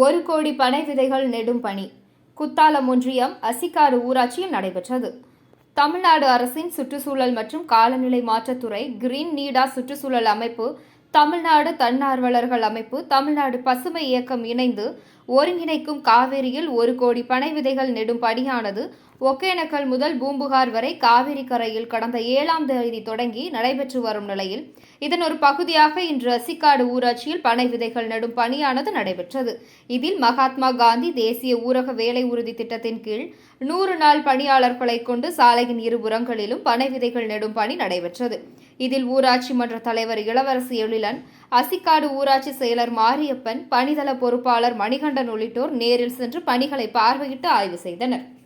ஒரு கோடி பனை விதைகள் நெடும் பணி. குத்தாலம் ஒன்றியம் அசிக்காடு ஊராட்சியில் நடைபெற்றது. தமிழ்நாடு அரசின் சுற்றுச்சூழல் மற்றும் காலநிலை மாற்றத்துறை கிரீன் நீடா சுற்றுச்சூழல் அமைப்பு தமிழ்நாடு தன்னார்வலர்கள் அமைப்பு தமிழ்நாடு பசுமை இயக்கம் இணைந்து ஒருங்கிணைக்கும் காவிரியில் ஒரு கோடி பனை விதைகள் நெடும் பணியானது ஒகேனக்கல் முதல் பூம்புகார் வரை காவிரி கரையில் கடந்த ஏழாம் தேதி தொடங்கி நடைபெற்று வரும் நிலையில் இதன் ஒரு பகுதியாக இன்று அசிக்காடு ஊராட்சியில் பனை விதைகள் நடும் பணியானது நடைபெற்றது. இதில் மகாத்மா காந்தி தேசிய ஊரக வேலை உறுதி திட்டத்தின் கீழ் நூறு நாள் பணியாளர்களை கொண்டு சாலையின் இருபுறங்களிலும் பனை விதைகள் நெடும் பணி நடைபெற்றது. இதில் ஊராட்சி மன்ற தலைவர் இளவரசி எழிலன் அசிக்காடு ஊராட்சி செயலர் மாரியப்பன் பணிதள பொறுப்பாளர் மணிகண்டன் உள்ளிட்டோர் நேரில் சென்று பணிகளை பார்வையிட்டு ஆய்வு செய்தனர்.